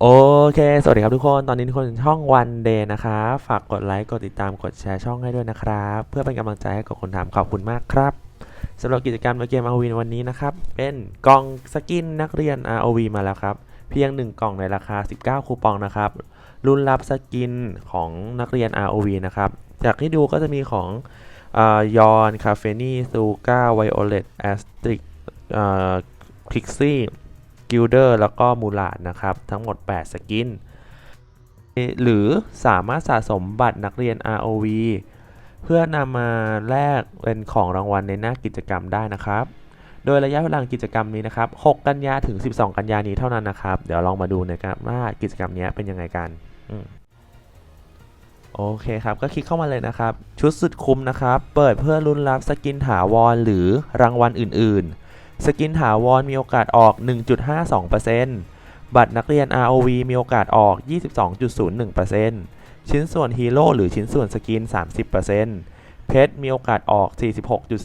โอเค สวัสดีครับทุกคน ตอนนี้ทุกคนช่องวันเดย์นะครับ ฝากกดไลค์ กดติดตาม กดแชร์ช่องให้ด้วยนะครับ เพื่อเป็นกำลังใจให้กับคนทำขอบคุณมากครับสำหรับกิจกรรมเกม ROV ในวันนี้นะครับ เป็นกล่องสกินนักเรียน ROV มาแล้วครับ เพียง 1 กล่องในราคา 19 คูปองนะครับ รุ่นรับสกินของนักเรียน ROV นะครับ จากที่ดูก็จะมีของยอน คาเฟนี่ซูก้าไวโอเลตแอสตริกคลิกซี่ กิลเดอร์แล้วก็มูลาดนะครับ ทั้งหมด 8 สกิน หรือสามารถสะสมบัตรนักเรียน ROV เพื่อนำมาแลกเป็นของรางวัลในหน้ากิจกรรมได้นะครับ โดยระยะเวลากิจกรรมนี้นะครับ 6 กันยาถึง 12 กันยานี้เท่านั้นนะครับ เดี๋ยวลองมาดูนะครับว่ากิจกรรมนี้เป็นยังไงกันอโอเคครับ ก็คลิกเข้ามาเลยนะครับ ชุดสุดคุ้มนะครับ เปิดเพื่อลุ้นรับสกินถาวรหรือรางวัลอื่น ๆ สกินถาวรมีโอกาสออก 1.52%บัตรนักเรียน ROV มีโอกาสออก 22.01%ชิ้นส่วนฮีโร่หรือชิ้นส่วนสกิน 30%เพชรมีโอกาสออก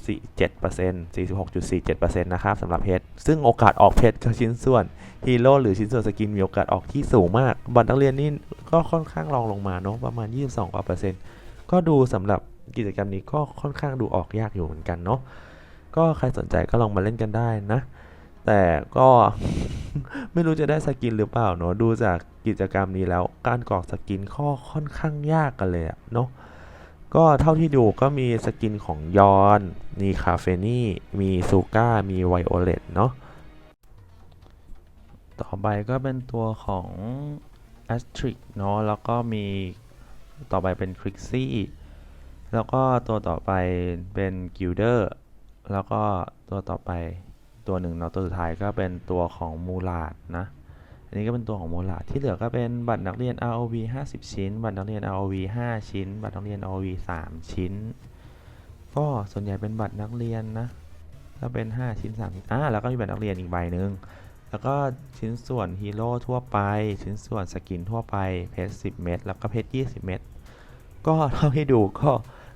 46.47% 46.47%นะครับสำหรับเพชร ซึ่งโอกาสออกเพชรกับชิ้นส่วนฮีโร่หรือชิ้นส่วนสกินมีโอกาสออกที่สูงมาก บัตรนักเรียนนี่ก็ค่อนข้างรองลงมาเนาะประมาณ 22กว่าเปอร์เซ็นต์ก็ดูสำหรับกิจกรรมนี้ก็ค่อนข้างดูออกยากอยู่เหมือนกันเนาะ ก็ใครสนใจก็ลองมาเล่นกันได้นะ แต่ก็ไม่รู้จะได้สกินหรือเปล่าเนอะดูจากกิจกรรมนี้แล้วการกรอกสกินข้อค่อนข้างยากกันเลยอะเนาะก็เท่าที่ดูก็มีสกินของยอน มีคาเฟนี่ มีซูก้า มีไวโอเลตเนาะ ต่อไปก็เป็นตัวของ a s t r i c เนาะ แล้วก็มีต่อไปเป็น c r i x i e แล้วก็ตัวต่อไปเป็น Gilder แล้วก็ตัวต่อไปตัวหนึ่งเนาะตัวสุดท้ายก็เป็นตัวของมูลาดนะอันนี้ก็เป็นตัวของมูลาดที่เหลือก็เป็นบัตรนักเรียน ROV 50 ชิ้น บัตรนักเรียน ROV 5 ชิ้น บัตรนักเรียน ROV 3 ชิ้น ก็ส่วนใหญ่เป็นบัตรนักเรียนนะถ้าเป็น 5 ชิ้น3ชิ้นอ่าแล้วก็มีบัตรนักเรียนอีกใบหนึ่งแล้วก็ชิ้นส่วนฮีโร่ทั่วไป ชิ้นส่วนสกินทั่วไปเพชร10 เม็ดแล้วก็เพชร20 เม็ดก็เท่าที่ดูก็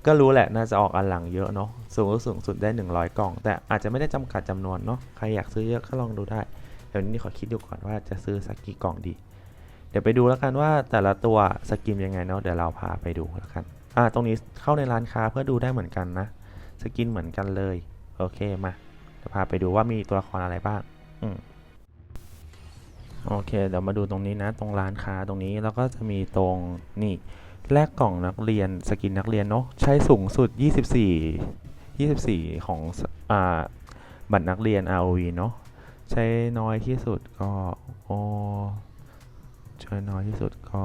ก็รู้แหละน่าจะออกอันหลังเยอะเนาะสูงสูงสุดได้ 100 กล่อง แต่อาจจะไม่ได้จำกัดจำนวนเนาะใครอยากซื้อเยอะก็ลองดูได้ เดี๋ยวนี้ขอคิดดูก่อนว่าจะซื้อสักกี่กล่องดี เดี๋ยวไปดูแล้วกันว่าแต่ละตัวสกินยังไงเนาะเดี๋ยวเราพาไปดูแล้วกันอ่าตรงนี้เข้าในร้านค้าเพื่อดูได้เหมือนกันนะสกินเหมือนกันเลยโอเคมาเดี๋ยวพาไปดูว่ามีตัวละครอะไรบ้าง อืม โอเค เดี๋ยวมาดูตรงนี้นะ ตรงร้านค้าตรงนี้แล้วก็จะมีตรงนี่แลกกล่องนักเรียนสกินนักเรียนเนาะใช้สูงสุด 24 24 ของสอ่าบัตรนักเรียน ROV เนาะใช้น้อยที่สุดก็โอ้ใช้น้อยที่สุดก็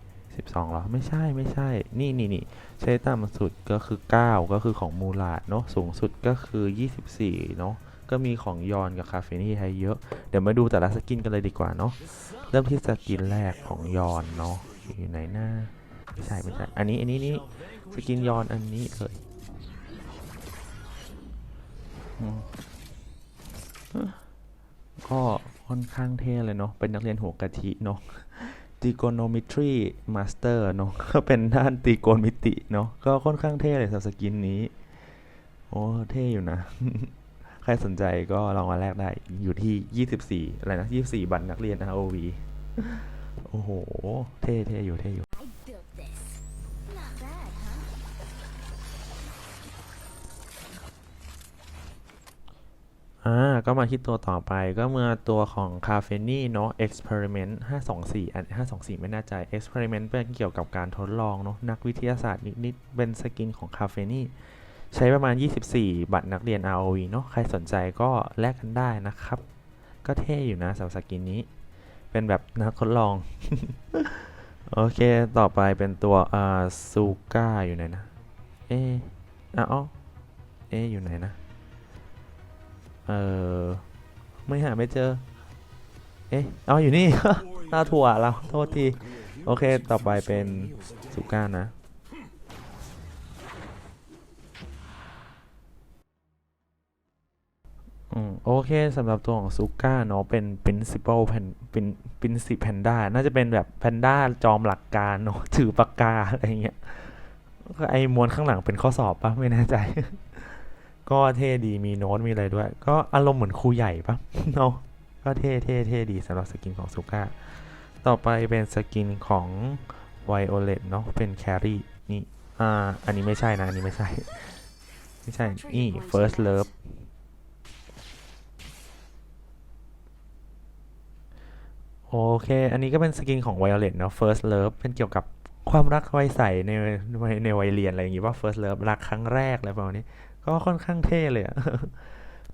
12หรอ ไม่ใช่ไม่ใช่ นี่นี่นี่ใช้ต่ำสุดก็คือ 9 ก็คือของมูลาดเนาะสูงสุดก็คือ 24 เนาะ ก็มีของยอนกับคาเฟนี่ไทยเยอะ เดี๋ยวมาดูแต่ละสกินกันเลยดีกว่าเนาะ เริ่มที่สกินแรกของยอนเนาะ อยู่ไหนหน้าไม่ใช่ไม่ใช่ อันนี้อันนี้นี่สกินยอนอันนี้เลยก็ค่อนข้างเท่เลยเนาะ เป็นนักเรียนหัวกะทิเนาะ trigonometry master เนาะ ก็เป็นด้านตรีโกณมิติเนาะ ก็ค่อนข้างเท่เลยสำหรับสกินนี้ โอ้ เท่อยู่นะ ใครสนใจก็ลองมาแลกได้อยู่ที่ 24 อะไรนะ 24 บัตรนักเรียน ROV โอ้โห เท่เท่อยู่เท่อยู่ I built this. Not bad, huh? อ่า ก็มาที่ตัวต่อไปก็เมื่อตัวของคาเฟนี่เนาะ experiment 524 อัน 524 ไม่แน่ใจ experiment เป็นเกี่ยวกับการทดลองเนาะนักวิทยาศาสตร์นิด ๆ เป็นสกินของคาเฟนี่ ใช้ประมาณ 24 บัตรนักเรียน ROV เนาะใครสนใจก็แลกกันได้นะครับ ก็เท่อยู่นะสำหรับสกินนี้ เป็นแบบนักทดลอง โอเค ต่อไปเป็นตัวอ่าซูก้าอยู่ไหนนะ เอ๊ะอะอ๋อเอ๊ะอยู่ไหนนะ เออไม่หาไม่เจอ เอ๊ะเอาอยู่นี่ หน้าถั่วเรา โทษที โอเค ต่อไปเป็นซูก้านะ อืมโอเคสำหรับตัวของซูก้าเนาะเป็น principal pan เป็น princip panda น่าจะเป็นแบบแพนด้าจอมหลักการเนาะถือปากกา อะไรเงี้ยก็ไอ้มวนข้างหลังเป็นข้อสอบปะไม่แน่ใจ ก็เท่ดีมีโน้ตมีอะไรด้วย ก็อารมณ์เหมือนครูใหญ่ปะเนาะก็เท่เท่เท่ดีสำหรับสกินของซูก้าต่อไปเป็นสกินของ Violet เนาะเป็นแครี่นี่อ่าอันนี้ไม่ใช่นะ อันนี้ไม่ใช่ ไม่ใช่ นี่ First Love โอเค อันนี้ก็เป็นสกินของ Violet เนาะ First Love เป็นเกี่ยวกับความรักวัยใสในในในวัยเรียนอะไรอย่างงี้ว่า First Love รักครั้งแรกอะไรประมาณนี้ ก็ค่อนข้างเท่เลยอะ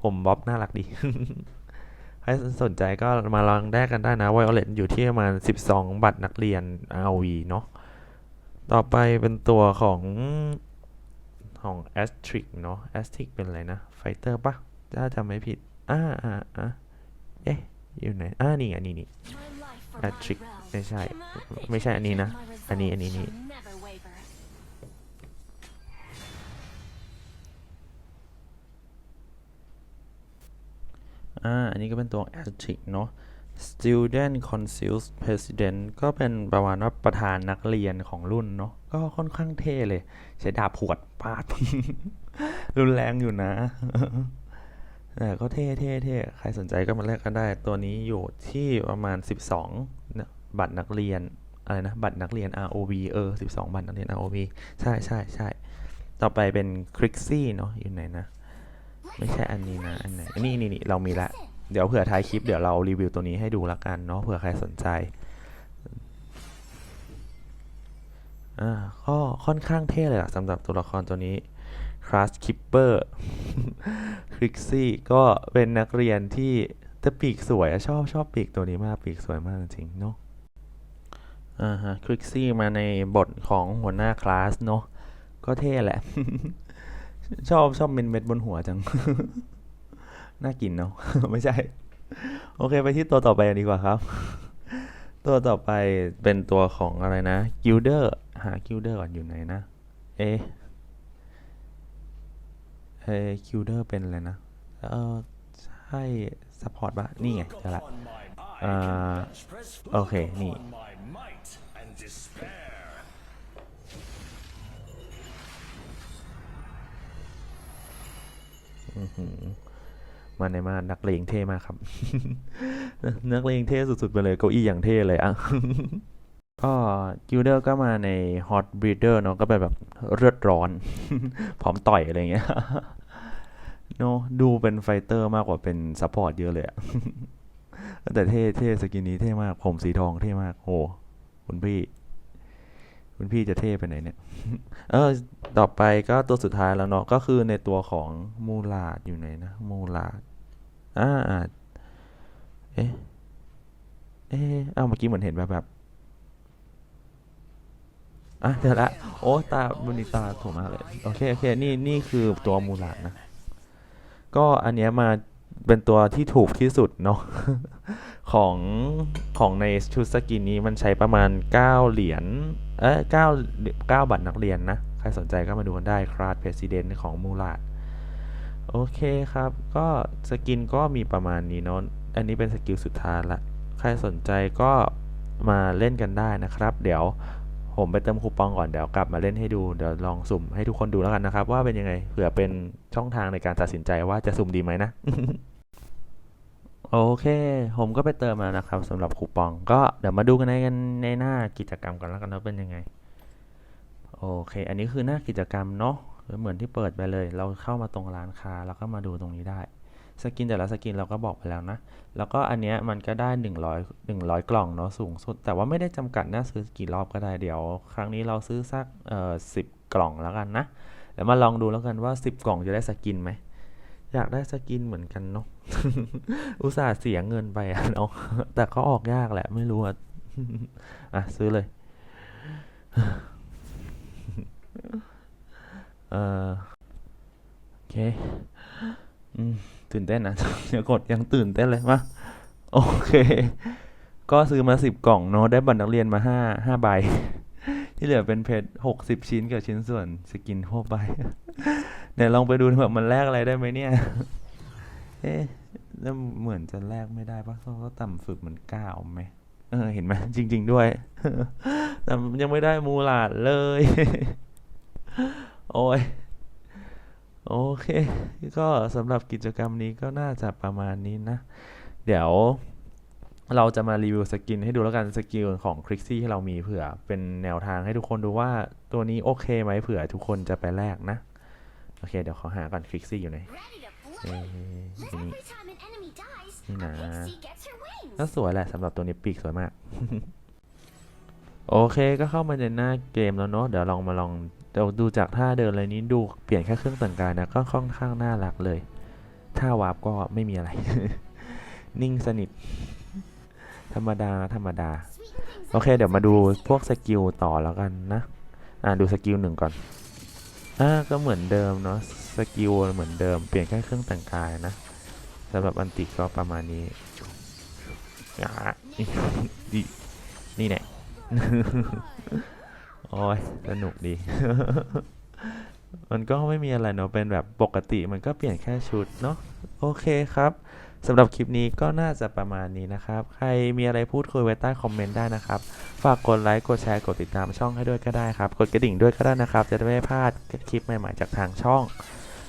ผมบ๊อบน่ารักดี ใครสนใจก็มาลองได้กันได้นะ Violet อยู่ที่ประมาณ 12 บัตรนักเรียน RV เนาะ ต่อไปเป็นตัวของของ a s t r i c เนาะ a s t r i c เป็นอะไรนะไฟเตอร์ปะถ้าจำไม่ผิด อ่าอ่าอ่าเอ๊ะ อยู่ไหนอ่านี่ไงนี่นี่ My life for Patrick my realm. ไม่ใช่ ไม่ใช่อันนี้นะ อันนี้ อันนี้นี่อ่า อันนี้ก็เป็นตัว a s t r i c เนาะ Student Council President ก็เป็นประมาณว่าประธานนักเรียนของรุ่นเนาะ ก็ค่อนข้างเท่เลย ใช้ดาบผวดปาด รุนแรงอยู่นะ ก็เท่เท่เท่ใครสนใจก็มาแลกกันได้ ตัวนี้อยู่ที่ประมาณ 12 บัตรนักเรียน อะไรนะ บัตรนักเรียน ROV เออ 12 บัตรนักเรียน ROV ใช่ใช่ใช่ต่อไปเป็น Crixie เนาะอยู่ไหนนะ ไม่ใช่อันนี้นะ อันไหน นี่นี่นี่เรามีละ เดี๋ยวเผื่อท้ายคลิปเดี๋ยวเรารีวิวตัวนี้ให้ดูละกันเนาะเผื่อใครสนใจอ่าก็ค่อนข้างเท่เลยล่ะสำหรับตัวละครตัวนี้ Crash Keeper คริกซี่ก็เป็นนักเรียนที่แต่ปีกสวยอะชอบชอบปีกตัวนี้มากปีกสวยมากจริงเนาะอ่าฮะคริกซี่มาในบทของหัวหน้าคลาสเนาะก็เท่แหละ ชอบชอบเม็ดเม็ดบนหัวจัง น่ากินเนาะไม่ใช่ โอเคไปที่ตัวต่อไปดีกว่าครับ ตัวต่อไปเป็นตัวของอะไรนะกิลเดอร์หากิลเดอร์ก่อนอยู่ไหนนะ เอะ เอะกิลเดอร์เป็นอะไรนะ เออใช่ซัพพอร์ตปะนี่ไงเจอละอ่าโอเค นี่ มาในมานักเลงเท่มากครับ นักเลงเท่สุดๆไปเลยเก้าอี้อย่างเท่เลยอะก็กิลเดอร์ก็มาใน Hot Breeder เนาะก็เป็นแบบเลือดร้อน พร้อมต่อยอะไรเงี้ย เนาะดูเป็นไฟเตอร์มากกว่าเป็นซัพพอร์ตเยอะเลยอะแต่เท่เท่สกินนี้เท่มาก ผมสีทองเท่มากโหคุณพี่ คุณพี่จะเท่ไปไหนเนี่ย เออ ต่อไปก็ตัวสุดท้ายแล้วเนาะก็คือในตัวของมูลาดอยู่ไหนนะมูลาดอ่าเอ๊ะเอ๊ะอ้าวเมื่อกี้เหมือนเห็นแบบแบบอะเจอละ โอ้ตาบุนิตาถูกมากเลย โอเค โอเค นี่ นี่คือตัวมูลาดนะ ก็อันเนี้ยมาเป็นตัวที่ถูกที่สุดเนาะของของในชุดสกินนี้มันใช้ประมาณ 9 เหรียญ เอ้ย9 9บัตรนักเรียนนะ ใครสนใจก็มาดูกันได้คราดเพรสิดเนของมูลาดโอเคครับ ก็สกินก็มีประมาณนี้เนาะ อันนี้เป็นสกิลสุดท้ายละ ใครสนใจก็มาเล่นกันได้นะครับ เดี๋ยว ผมไปเติมคูปองก่อนเดี๋ยวกลับมาเล่นให้ดูเดี๋ยวลองสุ่มให้ทุกคนดูแล้วกันนะครับ ว่าเป็นยังไงเผื่อเป็นช่องทางในการตัดสินใจว่าจะสุ่มดีไหมนะโอเค ผมก็ไปเติมมานะครับสำหรับคูปอง ก็เดี๋ยวมาดูกันในกันในหน้ากิจกรรมกันแล้วกันว่าเป็นยังไง โอเค อันนี้คือหน้ากิจกรรมเนาะเหมือนที่เปิดไปเลย เราเข้ามาตรงร้านค้าแล้วก็มาดูตรงนี้ได้ สกินแต่ละสกินเราก็บอกไปแล้วนะ แล้วก็อันเนี้ยมันก็ได้ 100 100 กล่องเนาะสูงสุด แต่ว่าไม่ได้จำกัดนะซื้อกี่รอบก็ได้เดี๋ยว ครั้งนี้เราซื้อสักเอ่อสิกล่องแล้วกันนะเดี๋ยวมาลองดูแล้วกันว่า 10 กล่องจะได้สกินไหมอยากได้สกินเหมือนกันเนาะอุตส่าห์เสียเงินไปอะเนาะแต่ก็ออกยากแหละไม่รู้อะอะซื้อเลยเออโอเคอืมตื่นเต้นนะเดี๋ยวกดยังตื่นเต้นเลยมาโอเค ก็ซื้อมาสิบกล่องเนาะได้บัตรนักเรียนมาห้าห้าใบ ที่เหลือเป็นเพชรหกสิบชิ้นกับชิ้นส่วนสกินทั่วไปเดี๋ยวลองไปดูแบบมันแลกอะไรได้ไหมเนี่ย เอ๊ะแล้วเหมือนจะแลกไม่ได้ปะเพราะว่าต่ำสุดมันเก้าไหมเออเห็นไหมจริง ๆ ด้วยแต่ยังไม่ได้มูลาดเลย โอ้ย โอเค ก็สำหรับกิจกรรมนี้ก็น่าจะประมาณนี้นะ เดี๋ยวเราจะมารีวิวสกินให้ดูแล้วกันสกิลของคริกซี่ที่เรามีเผื่อ เป็นแนวทางให้ทุกคนดูว่าตัวนี้โอเคไหมเผื่อทุกคนจะไปแลกนะ โอเค เดี๋ยวขอหาก่อนคริกซี่อยู่ไหน Ready to เอ๊ blow. ะทีนี้ Every time an enemy dies, นี่นะ Pixie gets her wings. ก็สวยแหละสำหรับตัวนี้ปีกสวยมาก โอเคก็เข้ามาในหน้าเกมแล้วเนาะเดี๋ยวลองมาลองเดดูจากท่าเดินอะไรนี้ดูเปลี่ยนแค่เครื่องแต่งกายนะก็ค่อนข้างน่ารักเลยท่าวาร์ปก็ไม่มีอะไร นิ่งสนิท ธรรมดาธรรมดา โอเค เดี๋ยวมาดูพวกสกิลต่อแล้วกันนะ อ่าดูสกิลหนึ่งก่อน อ่าก็เหมือนเดิมเนาะสกิลเหมือนเดิมเปลี่ยนแค่เครื่องแต่งกายนะสำหรับอันติก็ประมาณนี้อ่านี่นี่แน่ โอ้ยสนุกดี มันก็ไม่มีอะไรเนาะเป็นแบบปกติมันก็เปลี่ยนแค่ชุดเนาะโอเคครับสำหรับคลิปนี้ก็น่าจะประมาณนี้นะครับ ใครมีอะไรพูดคุยไว้ใต้คอมเมนต์ได้นะครับ ฝากกดไลค์ กดแชร์ กดติดตามช่องให้ด้วยก็ได้ครับ กดกระดิ่งด้วยก็ได้นะครับ จะได้ไม่พลาดคลิปใหม่ๆจากทางช่อง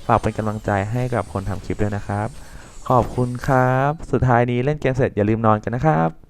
ฝากเป็นกำลังใจให้กับคนทำคลิปด้วยนะครับ ขอบคุณครับ สุดท้ายนี้เล่นเกมเสร็จอย่าลืมนอนกันนะครับ